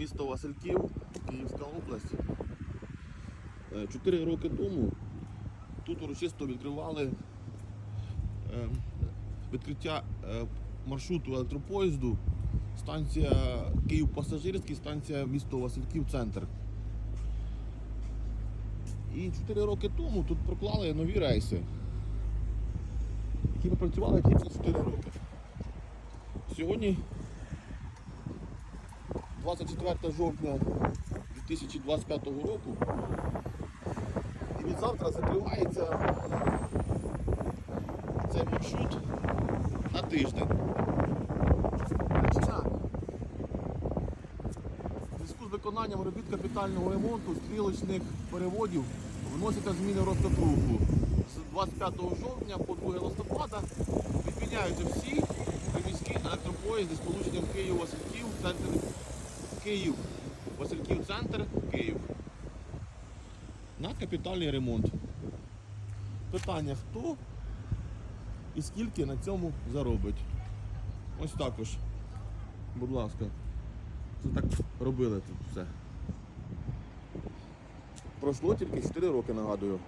місто Васильків, Київська область. Е, Чотири роки тому тут урочисто відкривали е, відкриття е, маршруту електропоїзду, станція Київ пасажирський, станція місто Васильків, центр. І 4 роки тому тут проклали нові рейси, які попрацювали тільки 4 роки. Сьогодні 24 жовтня 2025 року. І від завтра закривається цей маршрут на тиждень. В зв'язку з виконанням робіт капітального ремонту стрілочних переводів вносяться зміни в. З 25 жовтня по 2 листопада відміняються всі приміські електропоїзди з полученням Київ-Васильків, центр Київ, Васильків центр, Київ. На капітальний ремонт. Питання хто і скільки на цьому заробить. Ось також. Будь ласка. Це так робили тут все. Пройшло тільки 4 роки, нагадую.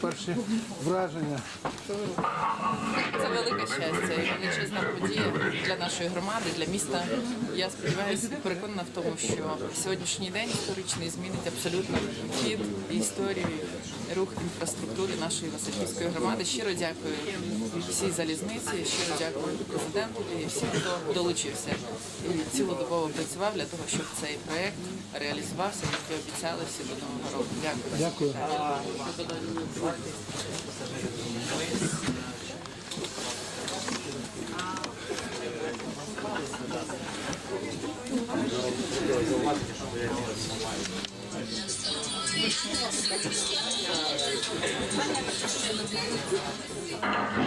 Перші враження. Це велике щастя і величезна подія для нашої громади, для міста. Я сподіваюся, переконана в тому, що сьогоднішній день історичний змінить абсолютно хід і історію, і рух інфраструктури нашої Васильківської громади. Щиро дякую всій залізниці, щиро дякую президенту і всім, хто долучився і цілодобово працював для того, щоб цей проект реалізувався, як і обіцяли всі до нового року. Дякую. Дякую.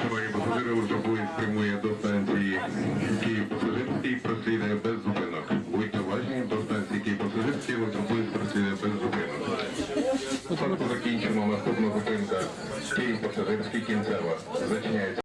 Шановні пасажири, електропоїзд прямує до станції Київ пасажирський, прослідує без зупинок. Будьте уважні, до станції Київ пасажирський електропоїзд прослідує без зупинок. Спочатку закінчимо наступна зупинка Київ пасажирський кінцева. Зачиняється.